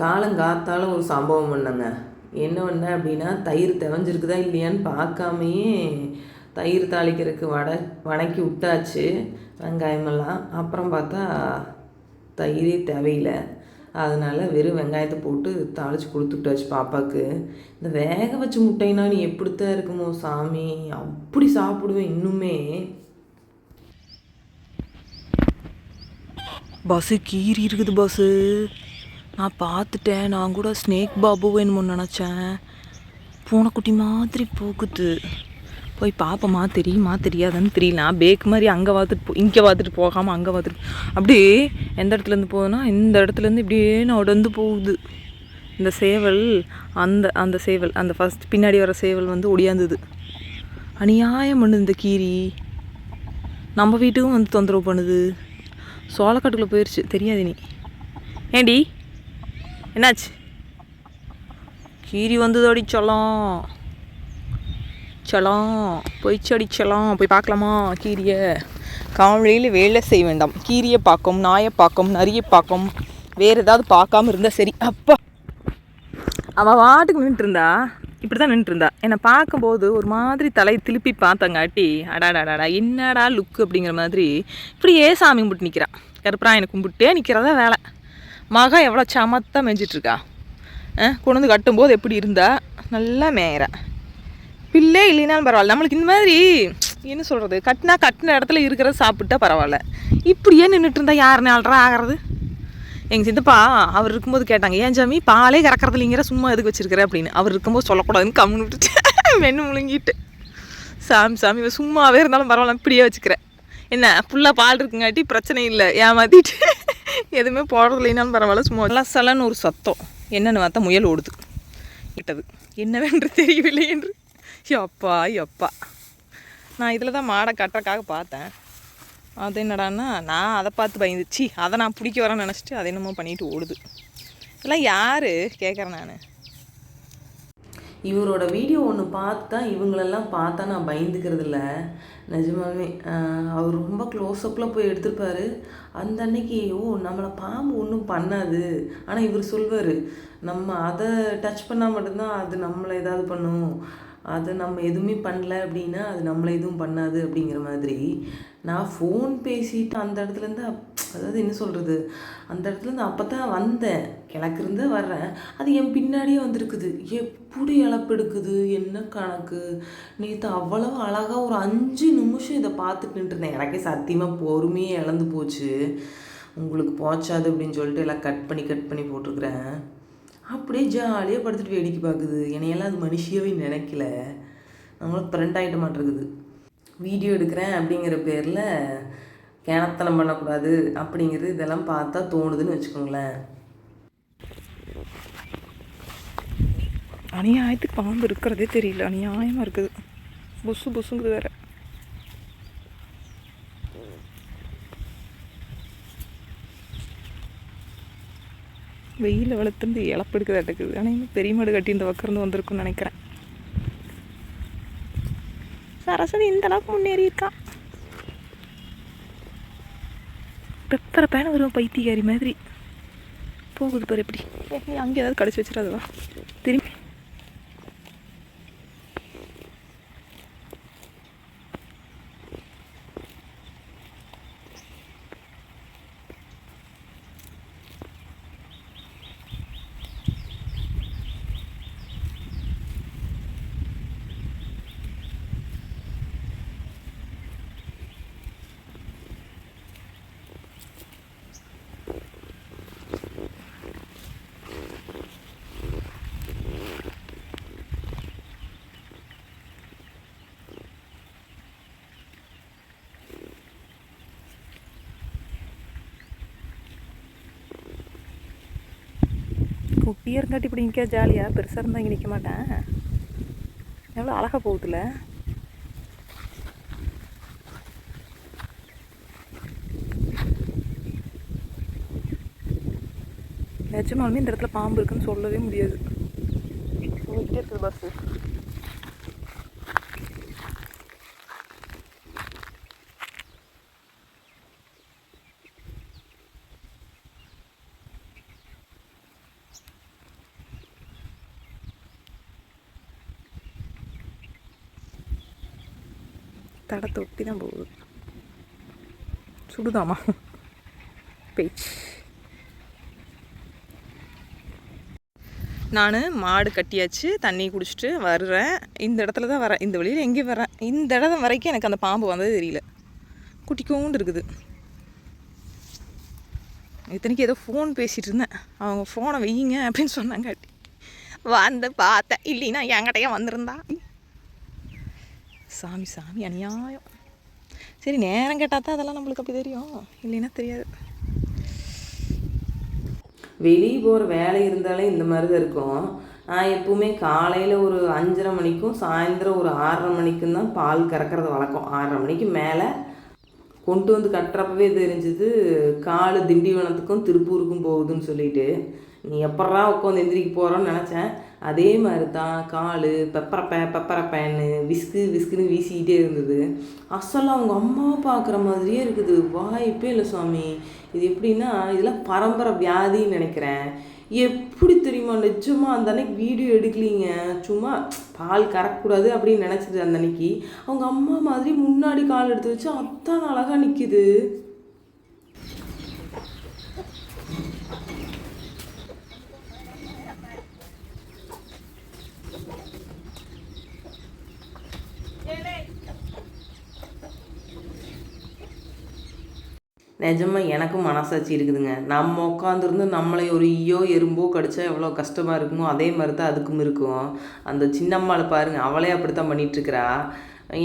காலங்காத்தால ஒரு சம்பவம் பண்ணேங்க. என்ன பண்ணேன் அப்படின்னா தயிர் தெவஞ்சிருக்குதா இல்லையான்னு பார்க்காமையே தயிர் தாளிக்கிறதுக்கு வட வணக்கி விட்டாச்சு வெங்காயமெல்லாம். அப்புறம் பார்த்தா தயிரே தேவையில்லை. அதனால் வெறும் வெங்காயத்தை போட்டு தாளித்து கொடுத்துட்டாச்சு பாப்பாவுக்கு. இந்த வேக வச்ச முட்டைனா நீ எப்படித்தான் இருக்குமோ சாமி அப்படி சாப்பிடுவேன் இன்னுமே. பஸ்ஸு கீறி இருக்குது பஸ்ஸு. நான் பார்த்துட்டேன். நான் கூட ஸ்னேக் பாபு வேணுமோ நினச்சேன். பூனைக்குட்டி மாதிரி போகுது. போய் பார்ப்போமா தெரியுமா? தெரியாதான்னு தெரியல. நான் பேக் மாதிரி அங்கே பார்த்துட்டு போ இங்கே பார்த்துட்டு போகாமல் அங்கே பார்த்துட்டு அப்படியே எந்த இடத்துலேருந்து போகுதுன்னா இந்த இடத்துலேருந்து இப்படியே நான் உடந்து போகுது. இந்த சேவல் அந்த அந்த சேவல் அந்த ஃபஸ்ட் பின்னாடி வர சேவல் வந்து ஒடியாந்தது. அநியாயம் பண்ணுது இந்த கீரி. நம்ம வீட்டுக்கும் வந்து தொந்தரவு பண்ணுது. சோளக்காட்டுக்குள்ளே போயிடுச்சு தெரியாது நீ ஏண்டி? என்னாச்சு? கீரி வந்தது அடிச்சலாம் சலாம் போயிச்சு அடிச்சலாம் போய் பார்க்கலாமா கீரியை காவலியில் வேலை செய்ய வேண்டாம். கீரியை பார்க்கும் நாயை பார்க்கும் நரியை பார்க்கும். வேறு ஏதாவது பார்க்காம இருந்தால் சரி. அப்பா. அவள் வாட்டுக்கு நின்றுருந்தா இப்படி தான் நின்றுருந்தா என்னை பார்க்கும்போது ஒரு மாதிரி தலை திருப்பி பார்த்தங்காட்டி அடாடாடாடா என்னடா லுக்கு அப்படிங்கிற மாதிரி. இப்படியே சாமி கும்பிட்டு நிற்கிறான் கருப்பராயனை கும்பிட்டே நிற்கிறதா வேலை. மகா எவ்வளோ சமத்தா மேய்ஞ்சிட்ருக்கா கொண்டு வந்து கட்டும்போது எப்படி இருந்தா? நல்லா மேயிறா. பிள்ளை இல்லைனாலும் பரவாயில்ல. நம்மளுக்கு இந்த மாதிரி என்ன சொல்கிறது கட்டினா கட்டின இடத்துல இருக்கிறத சாப்பிட்டா பரவாயில்ல. இப்படியே நின்றுட்டு இருந்தால் யார் நாள்ரா ஆகிறது? எங்கள் சித்தப்பா அவர் இருக்கும்போது கேட்டாங்க ஏன் ஜாமி பாலே கறக்கிறது இல்லைங்கிற சும்மா எதுக்கு வச்சிருக்கிற? அப்படின்னு. அவர் இருக்கும்போது சொல்லக்கூடாதுன்னு கம்முன்னு விட்டுட்டு மென்னு முழுங்கிட்டு. சாமி சாமி இவன் சும்மாவே இருந்தாலும் பரவாயில்ல இப்படியே வச்சுக்கிறேன். என்ன ஃபுல்லாக பால் இருக்குங்காட்டி பிரச்சனை இல்லை ஏமாத்திட்டு. எதுவுமே போடுறது இல்லைனாலும் பரவாயில்ல சும்மா எல்லாம் சலன்னு ஒரு சத்தம். என்னன்னு பார்த்தா முயல் ஓடுது. கிட்டது. என்னவென்று தெரியவில்லை என்று. எப்பா எப்பா நான் இதில் தான் மாடை கட்டுறக்காக பார்த்தேன். அது என்னடான்னா நான் அதை பார்த்து பயந்துச்சு அதை நான் பிடிக்க வரேன்னு நினச்சிட்டு அதை என்னமோ பண்ணிட்டு ஓடுது. இதெல்லாம் யார்? கேட்குறேன் நான். இவரோட வீடியோ ஒன்று பார்த்தா இவங்களெல்லாம் பார்த்தா நான் பயந்துக்கிறது இல்லை நிஜமாவே அவர் ரொம்ப க்ளோஸ்அப்பில் போய் எடுத்திருப்பாரு. அந்த அன்னைக்கு ஓ நம்மளை பாம்பு ஒன்றும் பண்ணாது. ஆனால் இவர் சொல்வார் நம்ம அதை டச் பண்ணால் மட்டும்தான் அது நம்மளை ஏதாவது பண்ணும். அது நம்ம எதுவுமே பண்ணல அப்படின்னா அது நம்மளை எதுவும் பண்ணாது அப்படிங்கிற மாதிரி. நான் ஃபோன் பேசிட்டு அந்த இடத்துலேருந்து அதாவது என்ன சொல்கிறது அந்த இடத்துலேருந்து அப்போ தான் வந்தேன். கிழக்கிருந்து வர்றேன். அது என் பின்னாடியே வந்திருக்குது. எப்படி இழப்பெடுக்குது என்ன கணக்கு? நேற்று அவ்வளவு அழகாக ஒரு அஞ்சு நிமிஷம் இதை பார்த்துட்டு நின்றுருந்தேன். எனக்கே சத்தியமாக பொறுமையே இழந்து போச்சு. உங்களுக்கு போச்சாது அப்படின்னு சொல்லிட்டு எல்லாம் கட் பண்ணி கட் பண்ணி போட்டிருக்கிறேன். அப்படியே ஜாலியாக படுத்துட்டு வேடிக்கை பார்க்குது. என்னையெல்லாம் அது மனுஷியாவே நினைக்கல. நம்மளும் ஃப்ரெண்ட் ஆகிட்ட மாட்டிருக்குது. வீடியோ எடுக்கிறேன் அப்படிங்கிற பேரில் கேனத்தனம் பண்ணக்கூடாது அப்படிங்கிறது இதெல்லாம் பார்த்தா தோணுதுன்னு வச்சுக்கோங்களேன். அநியாயத்துக்கு பாம்பு இருக்கிறதே தெரியல. அநியாயமாக இருக்குது. புசு புசுங்குது வேறு. வெயில் வளர்த்துருந்து இழப்பெடுக்க இருக்குது ஆனால் இன்னும் பெரிய மாடு கட்டி இந்த பக்கம் வந்திருக்கும்னு நினைக்கிறேன். சரஸ்வதி இந்த அளவுக்கு முன்னேறி இருக்கா? பெப்பரை பேன வரும் பைத்தியகாரி மாதிரி? போகுது பாரு எப்படி. அங்கே ஏதாவது கடிச்சு வச்சிடாதுவா திரும்பி. குட்டியாக இருந்தாட்டி இப்படி நிற்க ஜாலியாக பெருசாக இருந்தால் இங்கே நிற்க மாட்டேன். எவ்வளோ அழகாக போகுதுல. நிஜமாலுமே இந்த இடத்துல பாம்பு இருக்குன்னு சொல்லவே முடியாது. போயிட்டே இருக்குது பஸ்ஸு தடத்தை ஒட்டி தான் போகுது சுடுதாமா பேச்சு நான் மாடு கட்டியாச்சு தண்ணி குடிச்சிட்டு வர்றேன் இந்த இடத்துல தான் வரேன் இந்த வழியில் எங்கேயும் வரேன் இந்த இடம் வரைக்கும் எனக்கு அந்த பாம்பு வந்தது தெரியல குட்டிக்கோண்டு இருக்குது இத்தனைக்கு ஏதோ ஃபோன் பேசிகிட்டு இருந்தேன் அவங்க ஃபோனை வையுங்க அப்படின்னு சொன்னாங்காட்டி வந்து பார்த்தேன் இல்லைன்னா என்கிட்டயே வந்திருந்தா சாமி சாமி அநியாயம். சரி நேரம் கேட்டால் தான் அதெல்லாம் நம்மளுக்கு அப்படி தெரியும். இல்லைன்னா தெரியாது. வெளியே போகிற வேலை இருந்தாலே இந்த மாதிரி தான் இருக்கும். நான் எப்பவுமே காலையில் ஒரு அஞ்சரை மணிக்கும் சாயந்தரம் ஒரு ஆறரை மணிக்கும் தான் பால் கறக்கிறது வழக்கம். ஆறரை மணிக்கு மேலே கொண்டு வந்து கட்டுறப்பவே தெரிஞ்சுது காலு திண்டிவனத்துக்கும் திருப்பூருக்கும் போகுதுன்னு சொல்லிட்டு. நீ எப்பட்றா உட்காந்து எந்திரிக்க போகிறோன்னு நினச்சேன். அதே மாதிரி தான் கால் பெப்பரப்பே பெப்பரப்பேன்னு விஸ்கு விஸ்குன்னு வீசிக்கிட்டே இருந்தது. அசலாக அவங்க அம்மாவை பார்க்குற மாதிரியே இருக்குது. வாய்ப்பே இல்லை சுவாமி. இது எப்படின்னா இதெல்லாம் பரம்பரை வியாதின்னு நினைக்கிறேன். எப்படி தெரியுமா நிஜமாக அந்த அன்னைக்கு வீடியோ எடுக்கலீங்க? சும்மா பால் கறக்கக்கூடாது அப்படின்னு நினச்சிது அந்த அன்னைக்கு. அவங்க அம்மா மாதிரி முன்னாடி கால் எடுத்து வச்சு அத்தான் அழகாக நிற்கிது நிஜமாக எனக்கும் மனசாட்சி இருக்குதுங்க. நம்ம உட்காந்துருந்து நம்மளை ஒரு ஈயோ எறும்போ கடிச்சா எவ்வளோ கஷ்டமாக இருக்குமோ அதே மாதிரி தான் அதுக்கும் இருக்கும். அந்த சின்னம்மாளை பாருங்க அவளே அப்படித்தான் தான் இருக்கிறா.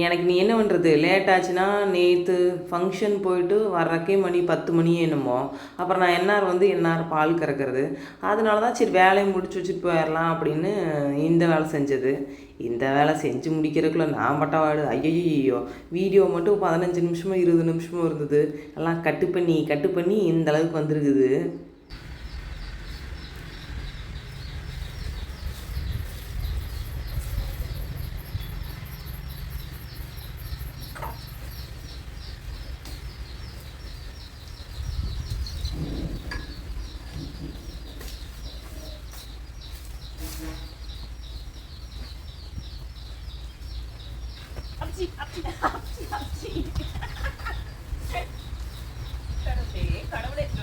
எனக்கு நீ என்ன பண்ணுறது லேட் ஆச்சுன்னா நேற்று ஃபங்க்ஷன் போயிட்டு வர்றக்கே மணி பத்து மணி என்னமோ. அப்புறம் நான் என்ஆர் வந்து என்ஆர் பால் கறக்கிறது. அதனால தான் சரி வேலையை முடிச்சு வச்சுட்டு போயிடலாம் அப்படின்னு இந்த வேலை செஞ்சது. இந்த வேலை செஞ்சு முடிக்கிறதுக்குள்ள நான் பட்டவாடு ஐயோ வீடியோ மட்டும் பதினஞ்சு நிமிஷமோ இருபது நிமிஷமோ இருந்தது. எல்லாம் கட்டு பண்ணி கட்டு பண்ணி இந்த அளவுக்கு வந்திருக்குது. ちあっちあっちあっち。カ。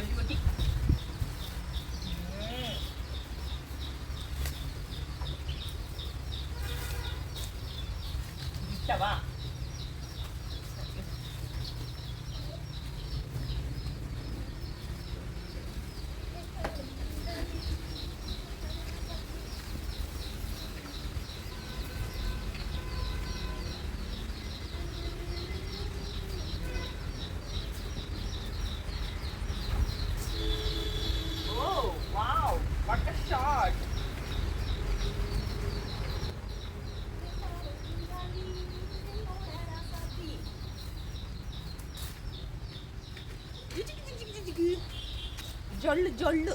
Jollu jollu.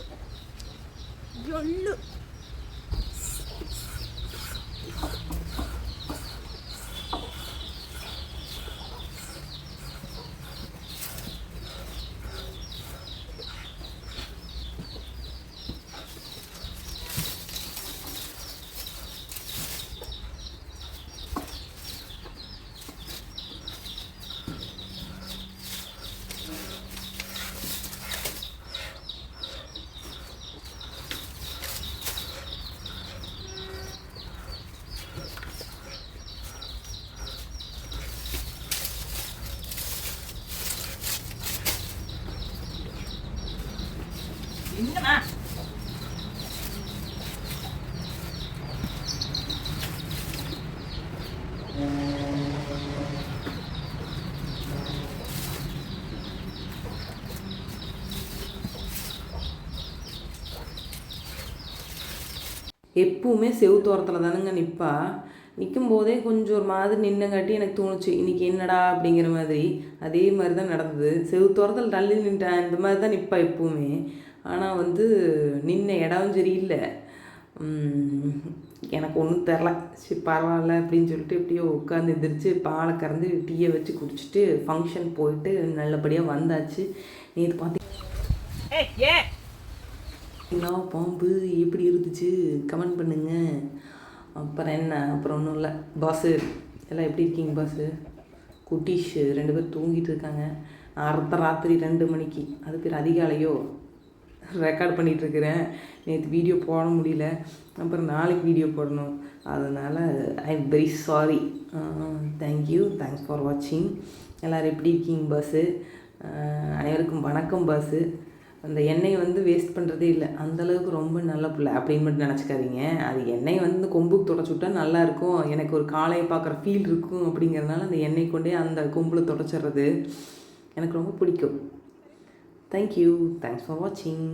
Jollu. எப்பவுமே செவுத்தோரத்தில் தானுங்க நிற்பா நிற்கும் போதே கொஞ்சம் ஒரு மாதிரி நின்னங்காட்டி எனக்கு தோணுச்சு இன்னைக்கு என்னடா அப்படிங்கிற மாதிரி. அதே மாதிரி தான் நடந்தது செவுத்தோரத்தில் தள்ளி நின்ட்டேன் இந்த மாதிரி தான் நிற்பா எப்பவுமே. ஆனால் வந்து நின்ன இடம் சரியில்லை. இல்லை எனக்கு ஒன்றும் தெரில சரி பரவாயில்ல அப்படின்னு சொல்லிட்டு எப்படியோ உட்காந்து எந்திரிச்சு பாலை கறந்து டீயை வச்சு குடிச்சிட்டு ஃபங்க்ஷன் போயிட்டு நல்லபடியாக வந்தாச்சு. நேற்று பார்த்து ஏய் ஏன்? என்ன பாம்பு எப்படி இருந்துச்சு? கமெண்ட் பண்ணுங்க. அப்புறம் என்ன? அப்புறம் ஒன்றும் இல்லை. பாஸு எல்லாம் எப்படி இருக்கீங்க பாஸு குட்டீஷ் ரெண்டு பேர் தூங்கிட்டு இருக்காங்க. அர்த்த ராத்திரி ரெண்டு மணிக்கு. அது பேர் அதிகாலையோ? ரெக்கார்ட் பண்ணிகிட்ருக்கிறேன் நேற்று வீடியோ போட முடியல. அப்புறம் நாளைக்கு வீடியோ போடணும். அதனால் I am very sorry thank you thanks for வாட்சிங் எல்லோரும் எப்படி இருக்கீங்க பஸ்ஸு அனைவருக்கும் வணக்கம் பஸ்ஸு அந்த எண்ணெய் வந்து வேஸ்ட் பண்ணுறதே இல்லை. அந்தளவுக்கு ரொம்ப நல்ல பிள்ளை. அப்படின்னு மட்டும் நினச்சிக்காதீங்க. அது எண்ணெய் வந்து கொம்புக்கு தொடச்சி விட்டா நல்லா இருக்கும். எனக்கு ஒரு காளையை பார்க்குற ஃபீல் இருக்கும் அப்படிங்கிறதுனால அந்த எண்ணெய் கொண்டே அந்த கொம்பில் தொடச்சிடுறது எனக்கு ரொம்ப பிடிக்கும். தேங்க்யூ தேங்க்ஸ் ஃபார் வாட்சிங்